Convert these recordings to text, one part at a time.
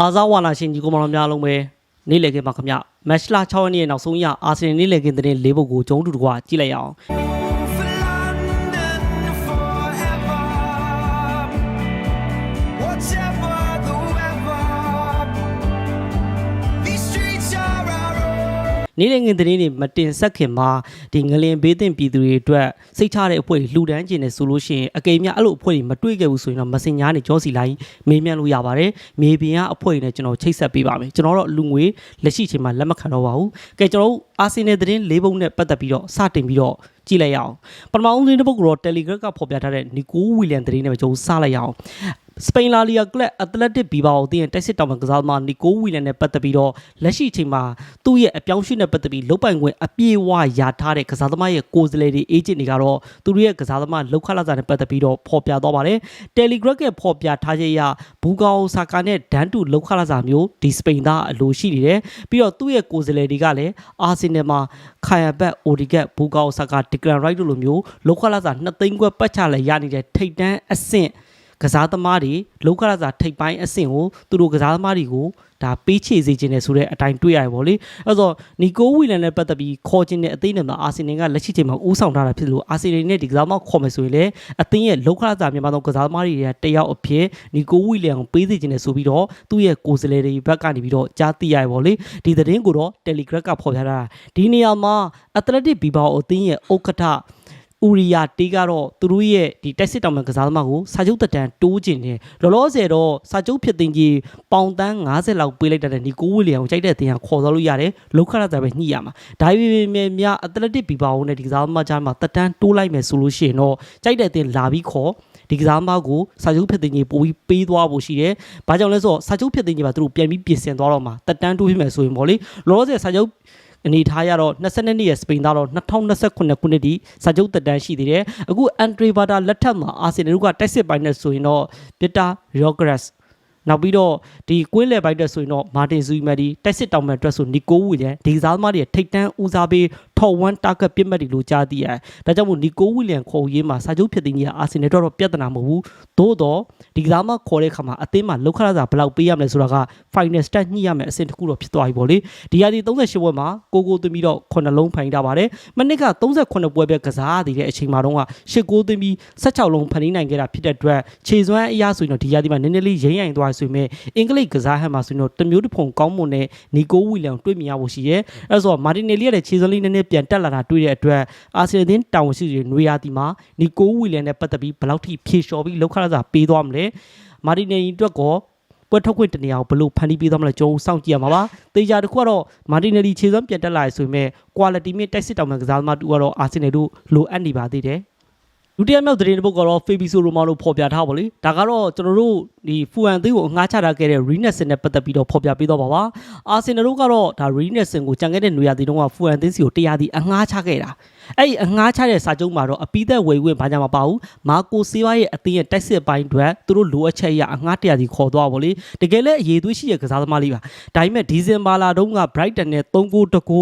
အာဇာဝါနာရှင်ကြီးကိုမတော်များလုံးပဲနေ့လည်ခင်းပါခင်ဗျမက်ရှလာ6ရက်နေ့နောက်ဆုံးရအာဆင်နယ်နေ့လည်ခင်းတဲ့လေးပုတ်ကိုကျုံးတူတကွာကြည့်လိုက်ရအောင် နေ့လည်ခင်းတဲ့နေ့မတင်ဆက်ခင်မှာဒီငလင်ဘေးသင့်ပြည်သူတွေအတွက်စိတ်ချတဲ့အဖွဲ့တွေလှူဒန်းခြင်းနဲ့ဆိုလို့ရှိရင်အကိမ်းများအဲ့လိုအဖွဲ့တွေမတွေ့ခဲ့ဘူးဆိုရင်တော့မစင်ညာနဲ့ကြောစီလိုက်မေးမြန်းလို့ရပါတယ်မေးပြင်ကအဖွဲ့တွေနဲ့ကျွန်တော်ချိတ်ဆက်ပေးပါမယ်ကျွန်တော်တို့လူငွေလက်ရှိချိန်မှာလက်မခံတော့ပါဘူးကဲကျွန်တော်တို့အာဆင်နယ်သတင်းလေးပုံနဲ့ပတ်သက်ပြီးတော့စတင်ပြီးတော့ကြည့်လိုက်ရအောင်ပထမဦးဆုံးတစ်ပုဒ်ကတော့ Telegram ကဖော်ပြထားတဲ့နီကိုဝီလျံသတင်းနဲ့ပဲကျွန်တော်စလိုက်ရအောင် စပိန်လာလီယာကလပ်အက်တလက်တစ်ဘီဘာကိုတင်းတက်စစ်တောင်မှကစားသမားနီကိုဝီလန်နဲ့ပတ်သက်ပြီးတော့လက်ရှိအချိန်မှာသူ့ရဲ့အပြောင်းအရွှေ့နဲ့ပတ်သက်ပြီးလုတ်ပိုင်ခွင့်အပြည့်အဝရထားတဲ့ကစားသမားရဲ့ကိုယ်စားလှယ်တွေအေဂျင့်တွေကတော့သူတို့ရဲ့ကစားသမားလောက်ခလာစာနဲ့ပတ်သက်ပြီးတော့ဖော်ပြသွားပါတယ်။ Telegram ကဖော်ပြထားချက်အရဘူကာအိုဆာကာနဲ့ဒန်တူလောက်ခလာစာမျိုးဒီစပိန်သားအလိုရှိနေတယ်။ပြီးတော့သူ့ရဲ့ကိုယ်စားလှယ်တွေကလည်းအာဆင်နယ်မှာခိုင်ယဘတ်အိုဒီကတ်ဘူကာအိုဆာကာဒီကလန်ရိုက်တို့လိုမျိုးလောက်ခလာစာ2သိန်းခွဲပတ်ချလဲရနေတဲ့ထိတ်တန်းအဆင့် ကစားသမားတွေလောကရစာထိပ်ပိုင်းအဆင့်ကိုသူတို့ကစားသမားတွေကိုဒါပေးချေစေခြင်းနဲ့ဆိုတဲ့အတိုင်းတွေ့ရတယ်ဗောလေအဲ့တော့နီကိုဝီလန်နဲ့ပတ်သက်ပြီးခေါ်ခြင်းနဲ့အသိနဲ့မှာအာဆင်နယ်ကလက်ရှိချိန်မှာဦးဆောင်ထားတာဖြစ်လို့အာဆင်နယ်နဲ့ဒီကစားသမားခေါ်မယ်ဆိုရင်လည်းအသင်းရဲ့လောကရစာမြန်မာသောကစားသမားတွေရဲ့တယောက်အဖြစ်နီကိုဝီလန်ကိုပေးစေခြင်းနဲ့ဆိုပြီးတော့သူ့ရဲ့ကိုယ်စားလှယ်တွေဘက်ကနေပြီးတော့ကြားသိရတယ်ဗောလေဒီသတင်းကိုတော့ Telegram ကဖော်ပြထားတာဒီနေရာမှာ Athletic Bilbao အသင်းရဲ့ဥက္ကဋ္ဌ ဥရိယာတေးကတော့သူတို့ရဲ့ဒီတက်စစ်တောင်မှန်ကစားသမားကိုစာချုပ်တက်တန်တိုးကျင်တယ်လောလောဆယ်တော့စာချုပ်ဖြစ်တင်ကြီးပေါင်တန်း90လောက်ပေးလိုက်တဲ့နီကိုဝီလီယံကိုကြိုက်တဲ့အတင်ကခေါ်သွားလို့ရတယ်လောက်ခရတာပဲညှိရမှာဒါပေမဲ့များအက်တလက်တစ်ဘီဘာဝနဲ့ဒီကစားသမားကြားမှာတက်တန်တိုးလိုက်မယ်ဆိုလို့ရှိရင်တော့ကြိုက်တဲ့အတင်လာပြီးခေါ်ဒီကစားသမားကိုစာချုပ်ဖြစ်တင်ကြီးပို့ပြီးပေးသွားဖို့ရှိတယ်။ဘာကြောင့်လဲဆိုတော့စာချုပ်ဖြစ်တင်ကြီးမှာသူတို့ပြန်ပြီးပြင်ဆင်သွားတော့မှာတက်တန်းတိုးပြမယ်ဆိုရင်ပေါ့လေလောလောဆယ်စာချုပ် အနေထားရတော့22နှစ်ရဲ့စပိန်သားတော့2029ခုနှစ်ထိစာချုပ်တက်တန်းရှိသေးတယ်အခုအန်ဒရီဘာတာလက်ထက်မှာအာဆင်နယ်ကတိုက်စစ်ပိုင်းနဲ့ဆိုရင်တော့ပီတာရောဂရက်စ် နောက်ပြီးတော့ဒီကွင်းလေပိုင်းတက်ဆိုရင်တော့မာတင်ဇူမက်ဒီတိုက်စစ်တောင်မဲ့အတွက်ဆိုနီကိုဝီလန်ဒီကစားသမားတွေထိတ်တန်းဦးစားပေးထော်1တာဂက်ပစ်မှတ်တွေလို့ကြားသိရတယ်ဒါကြောင့်မို့နီကိုဝီလန်ခေါ်ရေးမှာစာချုပ်ဖြစ်တဲ့ကြီးအာဆင်နယ်တော့ပြဿနာမဟုတ်ဘူးသို့တော့ဒီကစားသမားခေါ်တဲ့ခါမှာအသင်းမှာလောက်ခရစာဘယ်လောက်ပေးရမလဲဆိုတာက final stat ညှိရမယ်အဆင့်တစ်ခုတော့ဖြစ်သွားပြီပေါ့လေဒီရာဒီ38ပွဲမှာကိုကိုသွင်းပြီးတော့9လုံးဖန်ထားပါတယ်မနစ်က38ပွဲပဲကစားရသေးတဲ့အချိန်မှာတော့10ကိုသွင်းပြီး16လုံးဖန်နေနိုင်ခဲ့တာဖြစ်တဲ့အတွက်ခြေစွမ်းအရာဆိုရင်တော့ဒီရာဒီမှာနည်းနည်းလေးရိမ့်ရိုင်သွားဆိုပေမဲ့အင်္ဂလိပ်ကစားဟန်မှာဆိုရင်တော့တမျိုးတစ်ဖုံကောင်းမွန်တဲ့နီကိုဝီလန်တွေ့မြင်ရဖို့ရှိရဲအဲဆိုတော့မာတင်နယ်လီရဲ့ခြေစွမ်းလေးနည်းနည်းပြန်တက်လာတာတွေ့တဲ့အတွက်အာဆင်နယ်တာဝန်ရှိတွေနွေရာဒီမှာနီကိုဝီလန်နဲ့ပတ်သက်ပြီးဘယ်လောက်ထိဖြေလျှော်ပြီးလောက်ခရစာပေးသွားမလဲမာတင်နယ်အတွက်ကောပွဲထုတ်ခွင့်တနေရာကိုဘလို့ဖန်တီးပေးသွားမလဲကျွန်တော်စောင့်ကြည့်ရမှာပါ။တေချာတစ်ခုကတော့မာတီနယ်လီခြေစွမ်းပြန်တက်လာရဆိုပေမဲ့ quality မြင့်တိုက်စစ်တောင်မှကစားသမားတူကတော့အာဆင်နယ်တို့လိုအပ်နေပါသေးတယ်။ ဒုတိယမြောက်သတင်းတစ်ပုဒ်ကတော့ Fabrizio Romano ဖော်ပြထားပါလေ။ဒါကတော့ကျွန်တော်တို့ဒီဖူအန်သေးကိုအငှားချထားခဲ့တဲ့ Renesen နဲ့ပတ်သက်ပြီးတော့ဖော်ပြပေးတော့ပါပါ။အာဆင်နယ်တို့ကတော့ဒါ Renesen ကိုကြံခဲ့တဲ့နေရာတီတုန်းကဖူအန်သေးစီကိုတရားဒီအငှားချခဲ့တာ။ အဲ့ဒီအငှားချတဲ့စာချုပ်မှာတော့အပိသက်ဝေဝင်ဘာကြမှာမပါဘူး။မာကိုဆေးဝါးရဲ့အသင်းရဲ့တိုက်စစ်ပိုင်းတွေသူတို့လိုအပ်ချက်အရအငှားတရားစီခေါ်သွားပါလေ။တကယ်လည်းအရေးသွေးရှိတဲ့ကစားသမားလေးပါ။ဒါပေမဲ့ဒီဇင်ဘာလာတုန်းက Brighton နဲ့3ဂိုးတကူ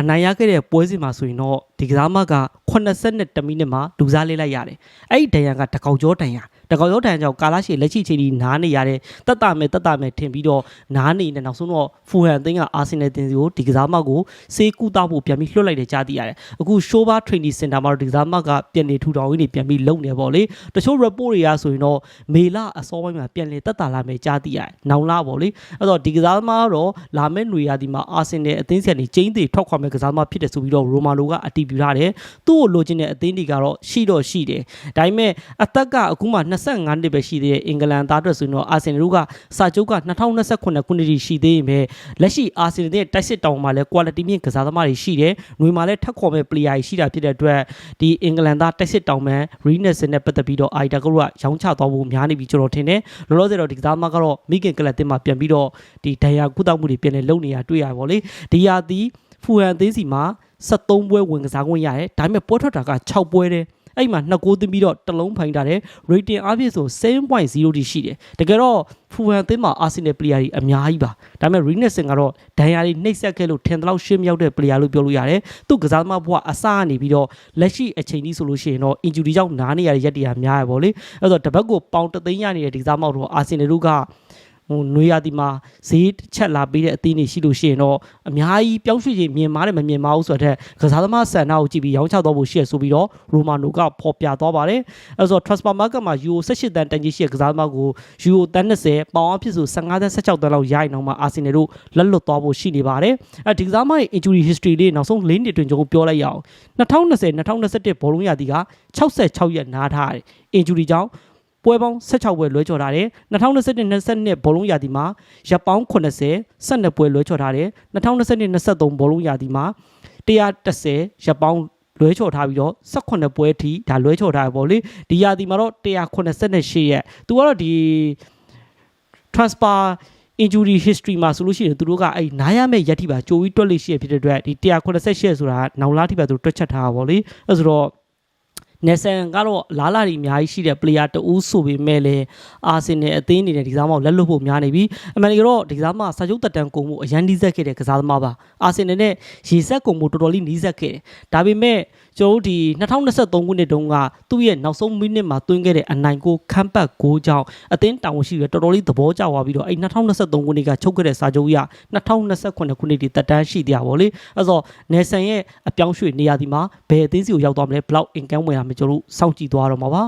အနိုင်ရခဲ့တဲ့ပွဲစဉ်မှာဆိုရင်တော့ဒီကစားမက82မိနစ်မှာဒူစားလေးလိုက်ရတယ်။အဲ့ဒီဒဏ်ရာကတကောင်ကျော်ဒဏ်ရာတကော င်ကျော်ဒဏ်ရာကြောင့်ကာလာရှီလက်ရှိချိန်ဒီနားနေရတဲ့တက်တာမဲ့တက်တာမဲ့ထင်ပြီးတော့နားနေနေနောက်ဆုံးတော့ဖူဟန်အသင်းကအာဆင်နယ်တင်စီကိုဒီကစားမကိုစေးကူတောက်ဖို့ပြန်ပြီးလွှတ်လိုက်တယ်ကြားသိရတယ်။အခုရှိုးဘာ training center မှာတော့ဒီကစားမကပြန်နေထူထောင်ရင်းနေပြန်ပြီးလုံနေပေါ့လေ။တချို့ report တွေကဆိုရင်တော့မေလအစောပိုင်းမှာပြန်လေတက်တာလာမယ်ကြားသိရတယ်။နောင်လာပေါ့လေ။အဲ့တော့ဒီကစားသမားကတော့လာမယ့်ຫນွေရာသီမှာအာဆင်နယ်အသင်းဆက်နေကျင်းသေးထွက်ခွာမဲ့ကစားသမားဖြစ်တယ်ဆိုပြီးတော့ရိုမာနိုကအတည်ပြုထားတယ်။သူ့ကိုလိုချင်တဲ့အသင်းတွေကတော့ရှိတော့ရှိတယ်။ဒါပေမဲ့အသက်ကအခုမှ25နှစ်ပဲရှိသေးတယ်အင်္ဂလန်သားအတွက်ဆိုရင်တော့အာဆင်နယ်တို့ကစာချုပ်က2029ခုနှစ်ထိရှိသေးရင်ပဲလက်ရှိအာဆင်နယ်ရဲ့တိုက်စစ်တောင်မှာလည်း quality မြင့်ကစားသမားတွေရှိတယ်။ຫນွေမှာလည်းထက်ခေါ်မဲ့ player တွေရှိတာဖြစ်တဲ့အတွက်ဒီအင်္ဂလန်သားတိုက်စစ်တောင်မှန် Renesen နဲ့ပတ်သက်ပြီးတော့အိုက်တာကတို့ကရောင်းချသွားဖို့များနေပြီကျွန်တော်ထင်တယ်။လောလောဆယ်တော့ဒီကစားသမားကတော့မိခင်ကလပ်တင်မှာပြန်ပြီးတော့ဒီဒဏ်ရာကုသမှုတွေပြန်လဲလုပ်နေရတွေ့ရပါဗောလေ။ဒီရာသီဖူဟန်သေးစီမှာ73ပွဲဝင်ကစားခွင့်ရတယ်ဒါပေမဲ့ပွဲထွက်တာက6ပွဲတည်း အဲ့မှာနှစ်ကိုးသွင်းပြီးတော့တစ်လုံးဖိုင်ထားတယ် rating အပြည့်ဆို7.0တိရှိတယ်တကယ်တော့ဖူဟန်အသင်းမှာ Arsenal player တွေအများကြီးပါဒါပေမဲ့ Renesen ကတော့ဒဏ်ရာတွေနှိပ်စက်ခဲ့လို့ထင်တယ်လို့ရှင်းမြောက်တဲ့ player လို့ပြောလို့ရတယ်သူကစားသမားဘဝအစကနေပြီးတော့လက်ရှိအချိန်ကြီးဆိုလို့ရှိရင်တော့ injury ကြောင့်နားနေရတဲ့ရက်တရာများရပါဗောလေအဲ့တော့တပတ်ကိုပေါင်တသိန်းရနေတဲ့ဒီကစားမောက်တော့ Arsenal တို့က ဟိုနွေရာသီမှာဈေးတစ်ချက်လာပေးတဲ့အသင်းတွေရှိလို့ရှိရင်တော့အများကြီးပြောင်းရွှေ့ခြင်းမြင်မားတယ်မမြင်မားဘူးဆိုတော့ကစားသမားဆန္ဒကိုကြည့်ပြီးရောင်းချတော့ဖို့ရှိရဆိုပြီးတော့ရိုမာနိုကဖော်ပြသွားပါတယ်အဲဆိုတော့ transfer market မှာ euro 18တန်တန်ကြီးရှိတဲ့ကစားသမားကို euro တန်20ပေါင်အဖြစ်ဆို15တန်16တန်လောက်ရရင်တော့မှအာဆင်နယ်တို့လက်လွတ်သွားဖို့ရှိနေပါတယ်အဲဒီကစားသမားရဲ့ injury history လေးနောက်ဆုံး၄နှစ်အတွင်းကျွန်တော်ပြောလိုက်ရအောင်2020 2021ဘောလုံးရာသီက66ရက်နားထားတယ် injury ကြောင့် ပွဲပေါင်း16ပွဲလွဲချော်ထားတယ်2021 22ဘောလုံးရာသီမှာရပ်ပေါင်း80 12ပွဲလွဲချော်ထားတယ်2022 23ဘောလုံးရာသီမှာ130ရပ်ပေါင်းလွဲချော်ထားပြီးတော့18ပွဲအထိဒါလွဲချော်ထားရပေါ့လေဒီရာသီမှာတော့188ရက်သူကတော့ဒီ transfer injury history မှာဆိုလို့ရှိရင်သူတို့ကအဲ့နားရမယ့်ရက်ထိပါကြိုပြီးတွက်လို့ရှိရဖြစ်တဲ့အတွက်ဒီ188ဆိုတာနောင်လားထိပါသူတို့တွက်ချက်ထားတာပေါ့လေအဲဆိုတော့ နယ်ဆန်ကတော့လာလာတွေအများကြီးရှိတဲ့ player တဦးဆိုပေမဲ့လည်းအာဆင်နယ်အသင်းအနေနဲ့ဒီကစားမကိုလက်လွတ်ဖို့များနေပြီအမှန်တကယ်တော့ဒီကစားမစာချုပ်တက်တန်ကုန်မှုအရန်နီးစက်ခဲ့တဲ့ကစားသမားပါအာဆင်နယ်နဲ့ရေဆက်ကုန်မှုတော်တော်လေးနီးစက်ခဲ့တယ်ဒါပေမဲ့ ကျွန်တော်တို့ဒီ2023ခုနှစ်တုန်းကသူ့ရဲ့နောက်ဆုံးမိနစ်မှာတွင်းခဲ့တဲ့အနိုင်ကိုခမ်းပတ်6ကြောင်းအသင်းတာဝန်ရှိရတော်တော်လေးသဘောကျသွားပြီးတော့အဲ့2023ခုနှစ်ကချုပ်ခဲ့တဲ့စာချုပ်အရ2029ခုနှစ်ဒီတက်တန်းရှိတရားပေါ့လေအဲ့တော့နယ်ဆန်ရဲ့အပြောင်းရွှေ့နေရာဒီမှာဘယ်အသင်းစီကိုရောက်သွားမလဲဘလောက် income ဝင်လာမလဲကျွန်တော်တို့စောင့်ကြည့်သွားတော့မှာပါ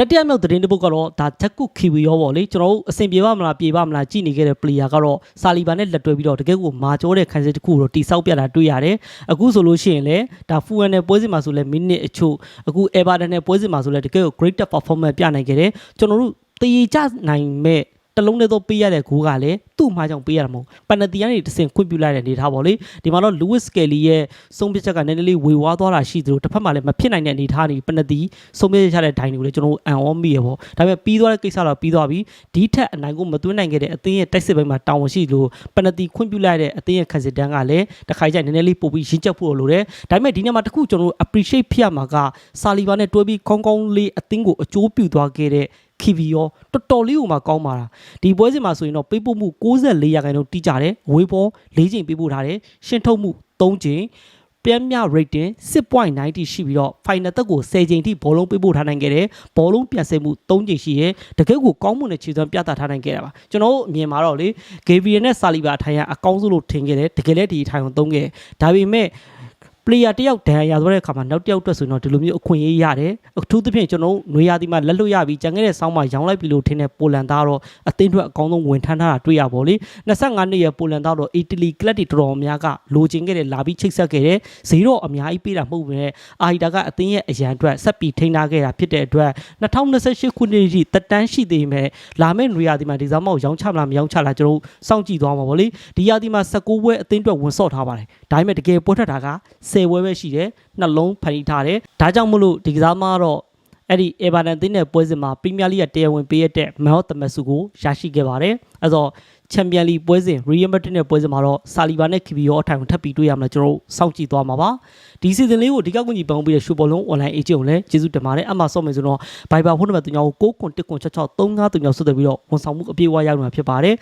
တတိယမြောက်သတင်းတစ်ပုဒ်ကတော့ဒါဇက်ကုခီဝီရောပေါ့လေကျွန်တော်တို့အဆင်ပြေပါမလားပြေပါမလားကြည့်နေခဲ့တဲ့ player ကတော့ဆာလီဘာနဲ့လက်တွဲပြီးတော့တကယ်ကိုမာကျောတဲ့ခံစစ်တစ်ခုကိုတော့တိဆောက်ပြတာတွေ့ရတယ်အခုဆိုလို့ရှိရင်လည်းဒါဖူအန်နဲ့ပွဲစဉ်မှာဆိုလဲမိနစ်အချို့အခုအေဗာတန်နဲ့ပွဲစဉ်မှာဆိုလဲတကယ်ကို great performance ပြနိုင်ခဲ့တယ်ကျွန်တော်တို့တည်ကြနိုင်မဲ့ တလုံးနဲ့တော့ပေးရတဲ့ဂိုးကလည်းသူ့မှာကြောင့်ပေးရတာမဟုတ်ပန်နတီကနေတဆင်ခွင့်ပြုလိုက်တဲ့အနေထားပေါ့လေဒီမှာတော့ Lewis Kelly ရဲ့ဆုံးဖြတ်ချက်ကနည်းနည်းလေးဝေဝါးသွားတာရှိသလိုတစ်ဖက်မှာလည်းမဖြစ်နိုင်တဲ့အနေထားနေပန်နတီဆုံးဖြတ်ချက်တဲ့ဒိုင်းတွေကိုလည်းကျွန်တော်တို့အံ့ဩမိရပေါ့ဒါပေမဲ့ပြီးသွားတဲ့ကိစ္စတော့ပြီးသွားပြီဒီထက်အနိုင်ကိုမသွင်းနိုင်ခဲ့တဲ့အသင်းရဲ့တိုက်စစ်ပိုင်းမှာတာဝန်ရှိလို့ပန်နတီခွင့်ပြုလိုက်တဲ့အသင်းရဲ့ခံစစ်တန်းကလည်းတစ်ခါကြိုက်နည်းနည်းလေးပို့ပြီးရင်းချက်ဖို့လိုတယ်ဒါပေမဲ့ဒီနေ့မှာတစ်ခုကျွန်တော်တို့ appreciate ဖြစ်ရမှာကဆာလီဘာနဲ့တွဲပြီးကောင်းကောင်းလေးအသင်းကိုအကျိုးပြုသွားခဲ့တဲ့ ခီဗီရောတော်တော်လေးကိုမှကောင်းပါတာဒီပွဲစဉ်မှာဆိုရင်တော့ပေးပို့မှု64ရာခိုင်နှုန်းတိကျတယ်ဝေးပေါ်၄ချိန်ပေးပို့ထားတယ်ရှင်းထုတ်မှု3ချိန်ပြင်းမြ rating 6.90ရှိပြီးတော့ final တက်ကို10ချိန်ထိဘောလုံးပေးပို့ထားနိုင်ခဲ့တယ်ဘောလုံးပြန်ဆယ်မှု3ချိန်ရှိရဲတကယ်ကိုကောင်းမွန်တဲ့ခြေစွမ်းပြသထားနိုင်ခဲ့တာပါကျွန်တော်တို့အမြင်မှာတော့လေ Gabriel နဲ့ Saliba ထိုင်ရအကောင်းဆုံးလို့ထင်ခဲ့တယ်တကယ်လည်းဒီထိုင်အောင်သုံးခဲ့ဒါပေမဲ့ player တယောက်ဒဏ်ရာရသွားတဲ့အခါမှာနောက်တစ်ယောက်အတွက်ဆိုရင်တော့ဒီလိုမျိုးအခွင့်အရေးရတယ်အထူးသဖြင့်ကျွန်တော်တို့နွေရာသီမှာလက်လွတ်ရပြီးကြံခဲ့တဲ့ဆောင်းမှာရောင်းလိုက်ပြီလို့ထင်တဲ့ပိုလန်သားတော့အသင်းအတွက်အကောင်းဆုံးဝင်ထမ်းထားတာတွေ့ရပါလေ25နှစ်ရဲ့ပိုလန်သားတော့အီတလီကလပ်တွေတော်တော်များကလိုချင်ခဲ့တဲ့လာပြီးချိတ်ဆက်ခဲ့တဲ့ဈေးတော့အများကြီးပေးတာမဟုတ်ဘူးနဲ့အာဟီတာကအသင်းရဲ့အရန်အတွက်ဆက်ပြီးထိန်းထားခဲ့တာဖြစ်တဲ့အတွက်2028ခုနှစ်ထိတက်တန်းရှိသေးမယ်လာမယ့်နွေရာသီမှာဒီဇာမောက်ရောင်းချမလားမရောင်းချလားကျွန်တော်တို့စောင့်ကြည့်သွားမှာပေါ့လေဒီရာသီမှာ19ပွဲအသင်းအတွက်ဝင်ဆော့ထားပါတယ်ဒါပေမဲ့တကယ်ပွဲထွက်တာက10ပွဲပဲရှိတယ်နှလုံးဖန်တီးထားတယ်ဒါကြောင့်မလို့ဒီကစားမကတော့အဲ့ဒီအေဗာတန်အသင်းနဲ့ပွဲစဉ်မှာပရီးမီးယားလိဂ်ကတရားဝင်ပေးရတဲ့မဲဟော့တမက်ဆုကိုရရှိခဲ့ပါတယ်အဲ့တော့ချန်ပီယံလိပွဲစဉ်ရီယယ်မက်ဒရစ်နဲ့ပွဲစဉ်မှာတော့ဆာလီဘာနဲ့ခီဘီယောအထိုင်ကိုထပ်ပြီးတွေ့ရမှာကျွန်တော်တို့စောင့်ကြည့်သွားမှာပါဒီစီဇန်လေးကိုဒီကောက်ကွန်ကြီးပန်ပေးတဲ့ရှူဘောလုံး online agent ကိုလည်းကျေးဇူးတင်ပါတယ်အမှဆော့မယ်ဆိုတော့ Viber ဖုန်းနံပါတ်3ကို6ခွန်1ခွန်66 35 3ဆက်သွယ်ပြီးတော့ဝန်ဆောင်မှုအပြည့်အဝရမှာဖြစ်ပါတယ်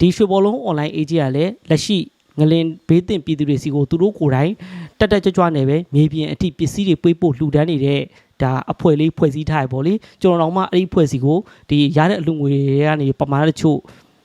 ဒီရှူဘောလုံး online agent ကလည်းလက်ရှိ ငလင်ဘေးတင်ပြည်သူတွေစီကိုသူတို့ကိုယ်တိုင်တက်တက်ကြွကြွနဲ့ပဲမြေပြင်အထိပစ္စည်းတွေပေးပို့လှူဒန်းနေတဲ့ဒါအဖွဲ့လေးဖွဲ့စည်းထားရပေါ့လေကျွန်တော်တို့မှအဲ့ဒီဖွဲ့စည်းကိုဒီရတဲ့အလူငွေတွေကနေပမာဏတချို့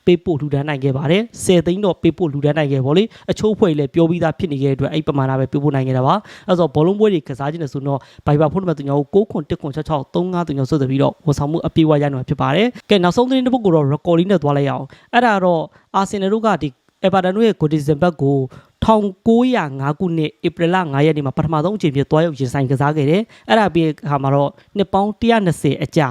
ပေးပို့လှူဒန်းနိုင်ခဲ့ပါတယ်။10သိန်းတော့ပေးပို့လှူဒန်းနိုင်ခဲ့ပေါ့လေ။အချို့ဖွဲ့လည်းပြောပြီးသားဖြစ်နေခဲ့တဲ့အတွက်အဲ့ပမာဏပဲပေးပို့နိုင်ခဲ့တာပါ။အဲဆိုဘောလုံးပွဲတွေကစားခြင်းနဲ့ဆိုတော့ Viber ဖုန်းနံပါတ်3ကို6ခွန်1ခွန်66 35 3ဆက်သွယ်ပြီးတော့ဝန်ဆောင်မှုအပြည့်အဝရနိုင်မှာဖြစ်ပါတယ်။ကဲနောက်ဆုံးသတင်းတစ်ပုဒ်ကိုတော့ recording နဲ့သွားလိုက်ရအောင်။အဲ့ဒါတော့အာဆင်နယ်တို့ကဒီ အေဗာတန်တို့ရဲ့ဂိုဒီဇင်ဘက်ကို1905ခုနှစ်ဧပြီလ9ရက်နေ့မှာပထမဆုံးအကြိမ်ဖြစ်သွားရောက်ရင်ဆိုင်ကစားခဲ့တယ်။အဲ့ဒါပြီးအခါမှာတော့နှစ်ပေါင်း120အကြာ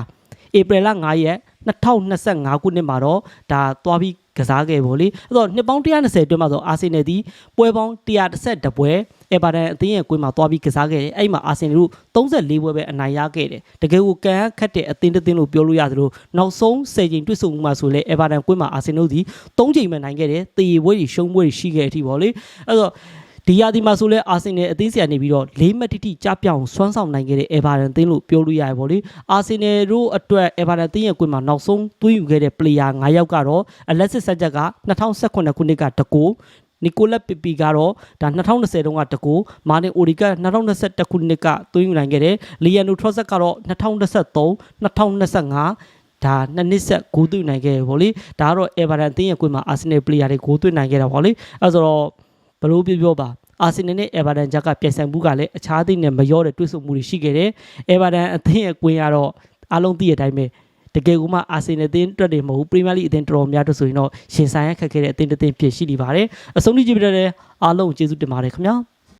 ဧပြီလ9ရက်2025ခုနှစ်မှာတော့ဒါသွားပြီးကစားခဲ့ပေါ့လေအဲ့တော့နှစ်ပေါင်း120အတွင်းမှာဆိုအာဆင်နယ်ဒီပွဲပေါင်း132ပွဲ အေဗာတန်အသင်းရဲ့ကွင်းမှာသွားပြီးကစားခဲ့တယ်အဲ့မှာအာဆင်နယ်တို့34ပွဲပဲအနိုင်ရခဲ့တယ်တကယ်ကိုကန်ခတ်တဲ့အသင်းတစ်သင်းလို့ပြောလို့ရသလိုနောက်ဆုံး10ချိန်တွေ့ဆုံမှုမှာဆိုလဲအေဗာတန်ကွင်းမှာအာဆင်နယ်တို့ဒီ3ချိန်ပဲနိုင်ခဲ့တယ်တေရီပွဲကြီးရှုံးပွဲကြီးရှိခဲ့တဲ့အထိပေါ့လေအဲ့တော့ဒီရာဒီမှာဆိုလဲအာဆင်နယ်အသင်းဆရာနေပြီးတော့၄မှတ်တိတိကြားပြောင်းဆွမ်းဆောင်နိုင်ခဲ့တဲ့အေဗာတန်အသင်းလို့ပြောလို့ရတယ်ဗောလေအာဆင်နယ်တို့အတွက်အေဗာတန်အသင်းရဲ့ကွင်းမှာနောက်ဆုံးသွင်းယူခဲ့တဲ့ player 9ယောက်ကတော့အလက်စစ်ဆက်ချက်က2018ခုနှစ်ကတကူ နီကိုလက်ပီပီကတော့ဒါ2020တုန်းကတကူမာနင်အိုဒီက2021ခုနှစ်ကသွင်းယူနိုင်ခဲ့တယ်လီယန်နိုထရော့ဆက်ကတော့2023 2025ဒါနှစ်နှစ်ဆက်ဂိုးသွင်းနိုင်ခဲ့ရပေါ့လေဒါကတော့ Everton အသင်းရဲ့ကွင်းမှာ Arsenal player တွေဂိုးသွင်းနိုင်ခဲ့တာပေါ့လေအဲဆိုတော့ဘလို့ပြောပြောပါအာဆင်နယ်နဲ့ Everton ဂျက်ကပြိုင်ဆိုင်မှုကလည်းအခြားအသင်းနဲ့မရောတဲ့တွဲဆုံမှုတွေရှိခဲ့တယ်။ Everton အသင်းရဲ့ကွင်းကတော့အားလုံးသိတဲ့အတိုင်းပဲ တကယ်ကိုမှအာဆင်နယ်အသင်းအတွက်တွေမဟုတ်ဘူးပရီးမီးယားလိအသင်းတော်တော်များတို့ဆိုရင်တော့ရှင်ဆိုင်ရခက်ခဲတဲ့အသင်းတစ်သင်းဖြစ်ရှိနေပါတယ်။အဆုံးထိကြည့်ပြတဲ့အားလုံးကျေးဇူးတင်ပါတယ်ခင်ဗျာ။